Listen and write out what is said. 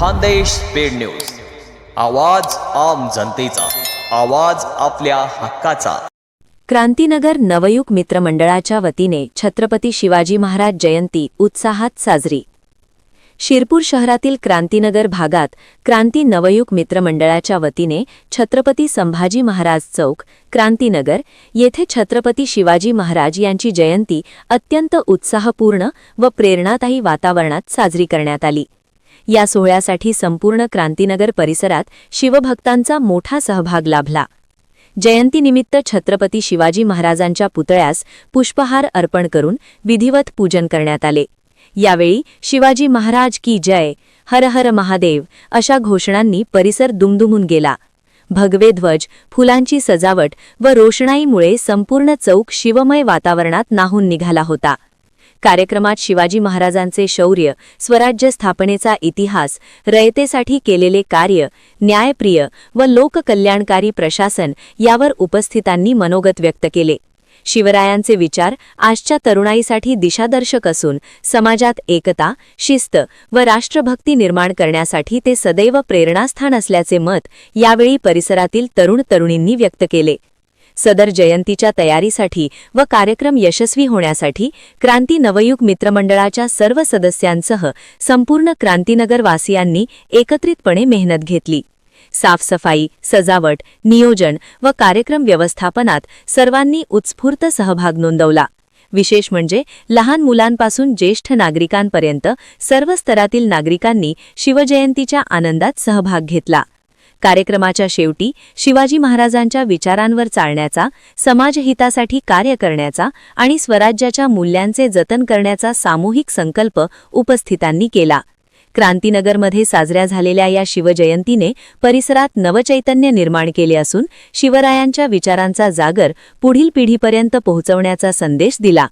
Khandesh paid news. आवाज आम जनतेचा. आवाज आपल्या हक्काचा. क्रांतीनगर नवयुग मित्रमंडळाच्या वतीने छत्रपती शिवाजी महाराज जयंती उत्साहात साजरी. शिरपूर शहरातील क्रांतीनगर भागात क्रांती नवयुग मित्रमंडळाच्या वतीने छत्रपती संभाजी महाराज चौक क्रांतीनगर येथे छत्रपती शिवाजी महाराज यांची जयंती अत्यंत उत्साहपूर्ण व प्रेरणादायी वातावरणात साजरी करण्यात आली. या सोहळ्यासाठी संपूर्ण क्रांतीनगर परिसरात शिवभक्तांचा मोठा सहभाग लाभला. जयंतीनिमित्त छत्रपती शिवाजी महाराजांच्या पुतळ्यास पुष्पहार अर्पण करून विधिवत पूजन करण्यात आले. यावेळी शिवाजी महाराज की जय हर हर महादेव अशा घोषणांनी परिसर दुमदुमून गेला. भगवे ध्वज फुलांची सजावट व रोषणाईमुळे संपूर्ण चौक शिवमय वातावरणात नाहून निघाला होता. कार्यक्रमात शिवाजी महाराजांचे शौर्य स्वराज्य स्थापनेचा इतिहास रयतेसाठी केलेले कार्य न्यायप्रिय व लोककल्याणकारी प्रशासन यावर उपस्थितांनी मनोगत व्यक्त केले. शिवरायांचे विचार आजच्या तरुणाईसाठी दिशादर्शक असून समाजात एकता शिस्त व राष्ट्रभक्ती निर्माण करण्यासाठी ते सदैव प्रेरणास्थान असल्याचे मत यावेळी परिसरातील तरुण तरुणींनी व्यक्त केले. सदर जयंतीच्या तयारीसाठी व कार्यक्रम यशस्वी होण्यासाठी क्रांती नवयुग मित्रमंडळाच्या सर्व सदस्यांसह संपूर्ण क्रांतीनगरवासियांनी एकत्रितपणे मेहनत घेतली. साफसफाई सजावट नियोजन व कार्यक्रम व्यवस्थापनात सर्वांनी उत्स्फूर्त सहभाग नोंदवला. विशेष म्हणजे लहान मुलांपासून ज्येष्ठ नागरिकांपर्यंत सर्व स्तरातील नागरिकांनी शिवजयंतीच्या आनंदात सहभाग घेतला. कार्यक्रमाच्या शेवटी शिवाजी महाराजांच्या विचारांवर चालण्याचा समाजहितासाठी कार्य करण्याचा आणि स्वराज्याच्या मूल्यांचे जतन करण्याचा सामूहिक संकल्प उपस्थितांनी केला. क्रांतीनगरमध्ये साजऱ्या झालेल्या या शिवजयंतीने परिसरात नवचैतन्य निर्माण केले असून शिवरायांच्या विचारांचा जागर पुढील पिढीपर्यंत पोहोचवण्याचा संदेश दिला.